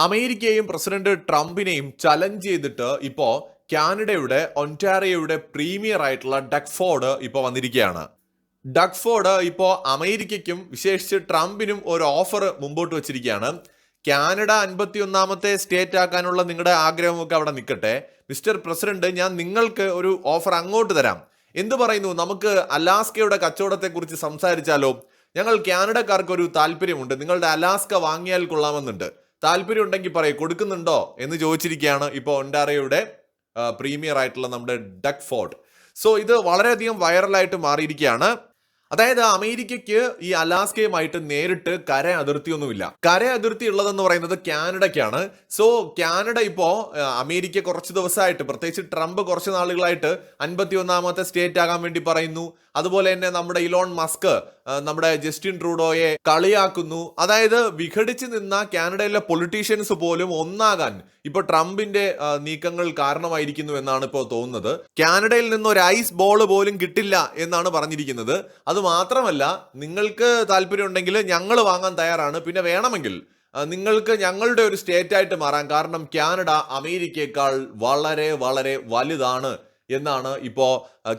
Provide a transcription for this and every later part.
അമേരിക്കയെയും president ട്രംപിനെയും challenge ചെയ്തിട്ട് ഇപ്പോൾ കാനഡയുടെ ഒന്റാറിയോയുടെ പ്രീമിയർ ആയിട്ടുള്ള ഡക്ഫോർഡ് ഇപ്പോൾ വന്നിരിക്കുകയാണ്. ഡക്ഫോർഡ് ഇപ്പോൾ അമേരിക്കയ്ക്കും വിശേഷിച്ച് ട്രംപിനും ഒരു ഓഫർ മുമ്പോട്ട് വച്ചിരിക്കുകയാണ്. കാനഡ അൻപത്തി ഒന്നാമത്തെ സ്റ്റേറ്റ് ആക്കാനുള്ള നിങ്ങളുടെ ആഗ്രഹമൊക്കെ അവിടെ നിൽക്കട്ടെ. മിസ്റ്റർ പ്രസിഡന്റ് ഞാൻ നിങ്ങൾക്ക് ഒരു ഓഫർ അങ്ങോട്ട് തരാം. എന്ത് പറയുന്നു? നമുക്ക് അലാസ്കയുടെ കച്ചവടത്തെക്കുറിച്ച് സംസാരിച്ചാലോ? ഞങ്ങൾ കാനഡക്കാർക്ക് ഒരു താല്പര്യമുണ്ട്. നിങ്ങളുടെ അലാസ്ക വാങ്ങിയാൽ കൊള്ളാമെന്നുണ്ട്. താല്പര്യം ഉണ്ടെങ്കിൽ പറയും കൊടുക്കുന്നുണ്ടോ എന്ന് ചോദിച്ചിരിക്കുകയാണ് ഇപ്പോൾ ഒണ്ടാറയുടെ പ്രീമിയർ ആയിട്ടുള്ള നമ്മുടെ ഡക്ക് ഫോർട്ട് സോ ഇത് വളരെയധികം വൈറലായിട്ട് മാറിയിരിക്കുകയാണ്. അതായത് അമേരിക്കയ്ക്ക് ഈ അലാസ്കയുമായിട്ട് നേരിട്ട് കര അതിർത്തിയൊന്നുമില്ല. കര അതിർത്തി ഉള്ളതെന്ന് പറയുന്നത് കാനഡയ്ക്കാണ്. സോ കാനഡ ഇപ്പോൾ അമേരിക്ക കുറച്ച് ദിവസമായിട്ട് പ്രത്യേകിച്ച് ട്രംപ് കുറച്ച് നാളുകളായിട്ട് അൻപത്തി ഒന്നാമത്തെ സ്റ്റേറ്റ് ആകാൻ വേണ്ടി പറയുന്നു. അതുപോലെ തന്നെ നമ്മുടെ ഇലോൺ മസ്ക് നമ്മുടെ ജസ്റ്റിൻ ട്രൂഡോയെ കളിയാക്കുന്നു. അതായത് വിഘടിച്ച് നിന്ന കാനഡയിലെ പൊളിറ്റീഷ്യൻസ് പോലും ഒന്നാകാൻ ഇപ്പൊ ട്രംപിന്റെ നീക്കങ്ങൾ കാരണമായിരിക്കുന്നു എന്നാണ് ഇപ്പോൾ തോന്നുന്നത്. കാനഡയിൽ നിന്ന് ഒരു ഐസ് ബോൾ പോലും കിട്ടില്ല എന്നാണ് പറഞ്ഞിരിക്കുന്നത്. അത് മാത്രമല്ല നിങ്ങൾക്ക് താല്പര്യം ഉണ്ടെങ്കിൽ ഞങ്ങൾ വാങ്ങാൻ തയ്യാറാണ്. പിന്നെ വേണമെങ്കിൽ നിങ്ങൾക്ക് ഞങ്ങളുടെ ഒരു സ്റ്റേറ്റായിട്ട് മാറാം. കാരണം കാനഡ അമേരിക്കയേക്കാൾ വളരെ വളരെ വലുതാണ്. എന്നാണ് ഇപ്പോൾ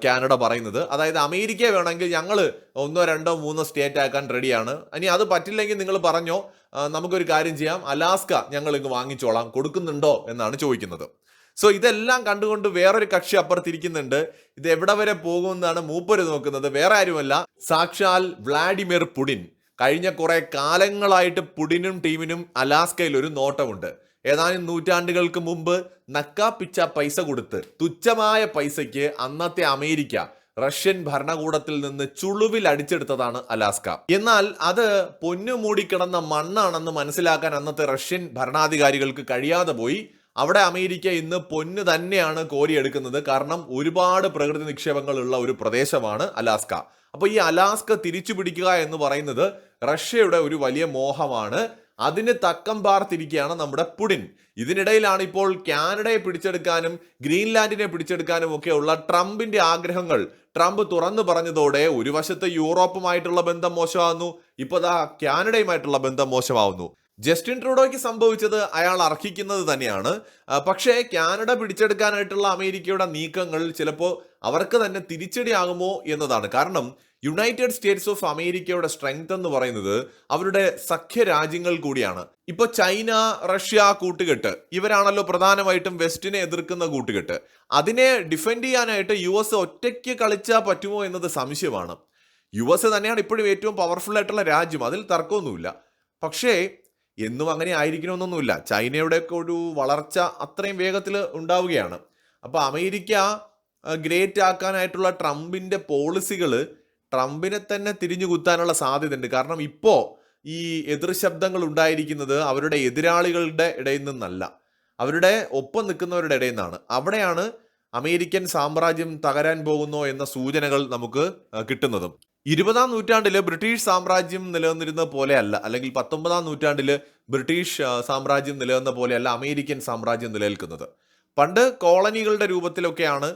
കാനഡ പറയുന്നത്. അതായത് അമേരിക്ക വേണമെങ്കിൽ ഞങ്ങൾ ഒന്നോ രണ്ടോ മൂന്നോ സ്റ്റേറ്റ് ആക്കാൻ റെഡിയാണ്. ഇനി അത് പറ്റില്ലെങ്കിൽ നിങ്ങൾ പറഞ്ഞോ. നമുക്കൊരു കാര്യം ചെയ്യാം. അലാസ്ക ഞങ്ങൾ ഇങ്ങ് വാങ്ങിച്ചോളാം. കൊടുക്കുന്നുണ്ടോ എന്നാണ് ചോദിക്കുന്നത്. സോ ഇതെല്ലാം കണ്ടുകൊണ്ട് വേറൊരു കക്ഷി അപ്പുറത്തിരിക്കുന്നുണ്ട്. ഇത് എവിടെ വരെ പോകുമെന്നാണ് മൂപ്പര് നോക്കുന്നത്. വേറെ ആരുമല്ല. സാക്ഷാൽ വ്ളാഡിമിർ പുടിൻ. കഴിഞ്ഞ കുറെ കാലങ്ങളായിട്ട് പുടിനും ടീമിനും അലാസ്കയിൽ ഒരു നോട്ടമുണ്ട്. ഏതാനും നൂറ്റാണ്ടുകൾക്ക് മുമ്പ് നക്കാപ്പിച്ച പൈസ കൊടുത്ത് തുച്ഛമായ പൈസയ്ക്ക് അന്നത്തെ അമേരിക്ക റഷ്യൻ ഭരണകൂടത്തിൽ നിന്ന് ചുളുവിൽ അടിച്ചെടുത്തതാണ് അലാസ്ക. എന്നാൽ അത് പൊന്നു മൂടിക്കിടന്ന മണ്ണാണെന്ന് മനസ്സിലാക്കാൻ അന്നത്തെ റഷ്യൻ ഭരണാധികാരികൾക്ക് കഴിയാതെ പോയി. അവിടെ അമേരിക്ക ഇന്ന് പൊന്ന് തന്നെയാണ് കോരിയെടുക്കുന്നത്. കാരണം ഒരുപാട് പ്രകൃതി നിക്ഷേപങ്ങൾ ഉള്ള ഒരു പ്രദേശമാണ് അലാസ്ക. അപ്പോൾ ഈ അലാസ്ക തിരിച്ചു പിടിക്കുക എന്ന് പറയുന്നത് റഷ്യയുടെ ഒരു വലിയ മോഹമാണ്. അതിന് തക്കം പാർത്തിരിക്കുകയാണ് നമ്മുടെ പുടിൻ. ഇതിനിടയിലാണ് ഇപ്പോൾ കാനഡയെ പിടിച്ചെടുക്കാനും ഗ്രീൻലാൻഡിനെ പിടിച്ചെടുക്കാനും ഒക്കെയുള്ള ട്രംപിന്റെ ആഗ്രഹങ്ങൾ. ട്രംപ് തുറന്നു പറഞ്ഞതോടെ ഒരു വശത്ത് യൂറോപ്പുമായിട്ടുള്ള ബന്ധം മോശമാകുന്നു ഇപ്പൊ ദാ കാനഡയുമായിട്ടുള്ള ബന്ധം മോശമാവുന്നു. ജസ്റ്റിൻ ട്രൂഡോയ്ക്ക് സംഭവിച്ചത് അയാൾ അർഹിക്കുന്നത് തന്നെയാണ്. പക്ഷേ കാനഡ പിടിച്ചെടുക്കാനായിട്ടുള്ള അമേരിക്കയുടെ നീക്കങ്ങൾ ചിലപ്പോൾ അവർക്ക് തന്നെ തിരിച്ചടിയാകുമോ എന്നതാണ്. കാരണം യുണൈറ്റഡ് സ്റ്റേറ്റ്സ് ഓഫ് അമേരിക്കയുടെ സ്ട്രെങ്ത് എന്ന് പറയുന്നത് അവരുടെ സഖ്യ രാജ്യങ്ങൾ കൂടിയാണ്. ഇപ്പൊ ചൈന റഷ്യ കൂട്ടുകെട്ട് ഇവരാണല്ലോ പ്രധാനമായിട്ടും വെസ്റ്റിനെ എതിർക്കുന്ന കൂട്ടുകെട്ട്. അതിനെ ഡിഫെൻഡ് ചെയ്യാനായിട്ട് യു എസ് ഒറ്റയ്ക്ക് കളിച്ചാൽ പറ്റുമോ എന്നത് സംശയമാണ്. യു എസ് തന്നെയാണ് ഇപ്പോഴും ഏറ്റവും പവർഫുൾ ആയിട്ടുള്ള രാജ്യം അതിൽ തർക്കമൊന്നുമില്ല. പക്ഷേ എന്നും അങ്ങനെ ആയിരിക്കണമെന്നൊന്നുമില്ല. ചൈനയുടെ ഒക്കെ ഒരു വളർച്ച അത്രയും വേഗത്തിൽ ഉണ്ടാവുകയാണ്. അപ്പോൾ അമേരിക്ക ഗ്രേറ്റ് ആക്കാനായിട്ടുള്ള ട്രംപിന്റെ പോളിസികൾ ട്രംപിനെ തന്നെ തിരിഞ്ഞു കുത്താനുള്ള സാധ്യതയുണ്ട്. കാരണം ഇപ്പോൾ ഈ എതിർ ശബ്ദങ്ങൾ ഉണ്ടായിരിക്കുന്നത് അവരുടെ എതിരാളികളുടെ ഇടയിൽ നിന്നല്ല. അവരുടെ ഒപ്പം നിൽക്കുന്നവരുടെ ഇടയിൽ നിന്നാണ്. അവിടെയാണ് അമേരിക്കൻ സാമ്രാജ്യം തകരാൻ പോകുന്നു എന്ന സൂചനകൾ നമുക്ക് കിട്ടുന്നതും. ഇരുപതാം നൂറ്റാണ്ടിൽ ബ്രിട്ടീഷ് സാമ്രാജ്യം നിലനിന്നിരുന്ന പോലെയല്ല അല്ലെങ്കിൽ പത്തൊമ്പതാം നൂറ്റാണ്ടിൽ ബ്രിട്ടീഷ് സാമ്രാജ്യം നിലനിന്ന പോലെയല്ല അമേരിക്കൻ സാമ്രാജ്യം നിലനിൽക്കുന്നത്. പണ്ട് കോളനികളുടെ രൂപത്തിലൊക്കെയാണ്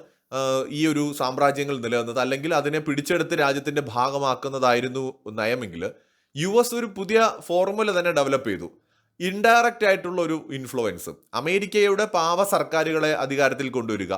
ഈ ഒരു സാമ്രാജ്യങ്ങൾ നിലനിന്നത് അല്ലെങ്കിൽ അതിനെ പിടിച്ചെടുത്ത് രാജ്യത്തിന്റെ ഭാഗമാക്കുന്നതായിരുന്നു നയമെങ്കിൽ യു എസ് ഒരു പുതിയ ഫോർമുല തന്നെ ഡെവലപ്പ് ചെയ്തു. ഇൻഡയറക്റ്റ് ആയിട്ടുള്ള ഒരു ഇൻഫ്ലുവൻസ് അമേരിക്കയുടെ പാവ സർക്കാരുകളെ അധികാരത്തിൽ കൊണ്ടുവരിക.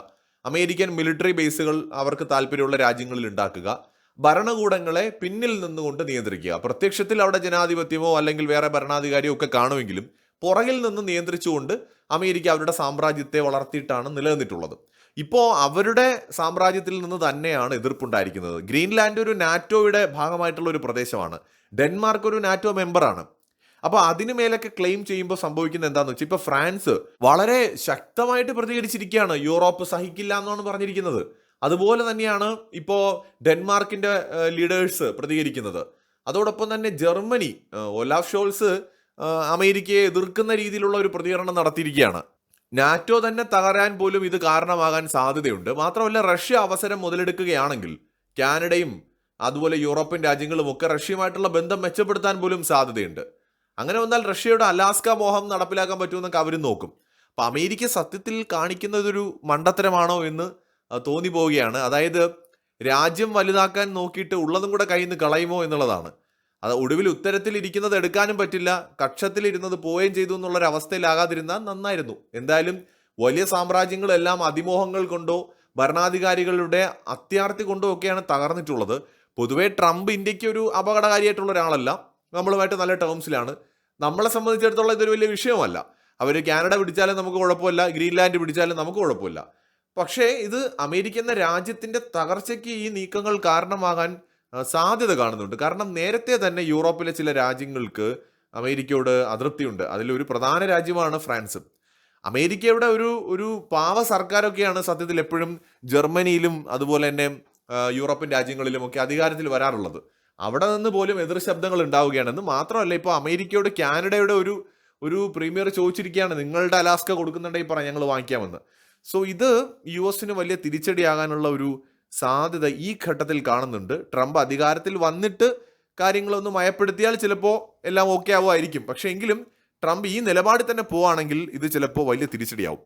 അമേരിക്കൻ മിലിറ്ററി ബേസുകൾ അവർക്ക് താല്പര്യമുള്ള രാജ്യങ്ങളിൽ ഉണ്ടാക്കുക. ഭരണകൂടങ്ങളെ പിന്നിൽ നിന്നുകൊണ്ട് നിയന്ത്രിക്കുക. പ്രത്യക്ഷത്തിൽ അവിടെ ജനാധിപത്യമോ അല്ലെങ്കിൽ വേറെ ഭരണാധികാരിയോ ഒക്കെ കാണുമെങ്കിലും പുറകിൽ നിന്ന് നിയന്ത്രിച്ചുകൊണ്ട് അമേരിക്ക അവരുടെ സാമ്രാജ്യത്തെ വളർത്തിയിട്ടാണ് നിലനിന്നിട്ടുള്ളത്. ഇപ്പോൾ അവരുടെ സാമ്രാജ്യത്തിൽ നിന്ന് തന്നെയാണ് എതിർപ്പുണ്ടായിരിക്കുന്നത്. ഗ്രീൻലാൻഡ് ഒരു നാറ്റോയുടെ ഭാഗമായിട്ടുള്ള ഒരു പ്രദേശമാണ്. ഡെൻമാർക്ക് ഒരു നാറ്റോ മെമ്പറാണ് അപ്പോൾ അതിനു മേലൊക്കെ ക്ലെയിം ചെയ്യുമ്പോൾ സംഭവിക്കുന്നത് എന്താണെന്ന് വെച്ചാൽ ഇപ്പോൾ ഫ്രാൻസ് വളരെ ശക്തമായിട്ട് പ്രതികരിച്ചിരിക്കുകയാണ്. യൂറോപ്പ് സഹിക്കില്ല എന്നാണ് പറഞ്ഞിരിക്കുന്നത്. അതുപോലെ തന്നെയാണ് ഇപ്പോൾ ഡെൻമാർക്കിന്റെ ലീഡേഴ്സ് പ്രതികരിക്കുന്നത്. അതോടൊപ്പം തന്നെ ജർമ്മനി ഒലാഫ് ഷോൾസ് അമേരിക്കയെ എതിർക്കുന്ന രീതിയിലുള്ള ഒരു പ്രതികരണം നടത്തിയിരിക്കുകയാണ്. നാറ്റോ തന്നെ തകരാൻ പോലും ഇത് കാരണമാകാൻ സാധ്യതയുണ്ട്. മാത്രമല്ല റഷ്യ അവസരം മുതലെടുക്കുകയാണെങ്കിൽ കാനഡയും അതുപോലെ യൂറോപ്യൻ രാജ്യങ്ങളും ഒക്കെ റഷ്യയുമായിട്ടുള്ള ബന്ധം മെച്ചപ്പെടുത്താൻ പോലും സാധ്യതയുണ്ട്. അങ്ങനെ വന്നാൽ റഷ്യയുടെ അലാസ്ക മോഹം നടപ്പിലാക്കാൻ പറ്റുമെന്നൊക്കെ അവരും നോക്കും. അപ്പം അമേരിക്ക സത്യത്തിൽ കാണിക്കുന്നതൊരു മണ്ടത്തരമാണോ എന്ന് തോന്നി പോവുകയാണ് അതായത് രാജ്യം വലുതാക്കാൻ നോക്കിയിട്ട് ഉള്ളതും കൂടെ കയ്യിൽ നിന്ന് കളയുമോ എന്നുള്ളതാണ്. അത് ഒടുവിൽ ഉത്തരത്തിൽ ഇരിക്കുന്നത് എടുക്കാനും പറ്റില്ല. കക്ഷത്തിൽ ഇരുന്നത് പോവുകയും ചെയ്തു എന്നുള്ള ഒരു അവസ്ഥയിലാകാതിരുന്നാൽ നന്നായിരുന്നു. എന്തായാലും വലിയ സാമ്രാജ്യങ്ങളെല്ലാം അതിമോഹങ്ങൾ കൊണ്ടോ ഭരണാധികാരികളുടെ അത്യാർത്ഥി കൊണ്ടോ ഒക്കെയാണ് തകർന്നിട്ടുള്ളത്. പൊതുവേ ട്രംപ് ഇന്ത്യയ്ക്ക് ഒരു അപകടകാരിയായിട്ടുള്ള ഒരാളല്ല നമ്മളുമായിട്ട് നല്ല ടേംസിലാണ്. നമ്മളെ സംബന്ധിച്ചിടത്തോളം ഇതൊരു വലിയ വിഷയമല്ല. അവർ കാനഡ പിടിച്ചാലും നമുക്ക് കുഴപ്പമില്ല. ഗ്രീൻലാൻഡ് പിടിച്ചാലും നമുക്ക് കുഴപ്പമില്ല. പക്ഷേ ഇത് അമേരിക്ക എന്ന രാജ്യത്തിന്റെ തകർച്ചയ്ക്ക് ഈ നീക്കങ്ങൾ കാരണമാകാൻ സാധ്യത കാണുന്നുണ്ട്. കാരണം നേരത്തെ തന്നെ യൂറോപ്പിലെ ചില രാജ്യങ്ങൾക്ക് അമേരിക്കയോട് അതൃപ്തിയുണ്ട്. അതിലൊരു പ്രധാന രാജ്യമാണ് ഫ്രാൻസ്. അമേരിക്കയുടെ ഒരു ഒരു പാവ സർക്കാരൊക്കെയാണ് സത്യത്തിൽ എപ്പോഴും ജർമ്മനിയിലും അതുപോലെ തന്നെ യൂറോപ്യൻ രാജ്യങ്ങളിലും ഒക്കെ അധികാരത്തിൽ വരാറുള്ളത്. അവിടെ നിന്ന് പോലും എതിർ ശബ്ദങ്ങൾ ഉണ്ടാവുകയാണെന്ന് മാത്രമല്ല ഇപ്പോൾ അമേരിക്കയോട് കാനഡയുടെ ഒരു ഒരു പ്രീമിയർ ചോദിച്ചിരിക്കുകയാണ്. നിങ്ങളുടെ അലാസ്ക കൊടുക്കുന്നുണ്ടെങ്കിൽ പറ ഞങ്ങൾ വാങ്ങിക്കാമെന്ന്. സോ ഇത് യു എസിന് വലിയ തിരിച്ചടിയാകാനുള്ള ഒരു സാധ്യത ഈ ഘട്ടത്തിൽ കാണുന്നുണ്ട്. ട്രംപ് അധികാരത്തിൽ വന്നിട്ട് കാര്യങ്ങളൊന്ന് മയപ്പെടുത്തിയാൽ ചിലപ്പോൾ എല്ലാം ഓക്കെ ആവുമായിരിക്കും. പക്ഷേ എങ്കിലും ട്രംപ് ഈ നിലപാടിൽ തന്നെ പോവാണെങ്കിൽ ഇത് ചിലപ്പോൾ വലിയ തിരിച്ചടിയാവും.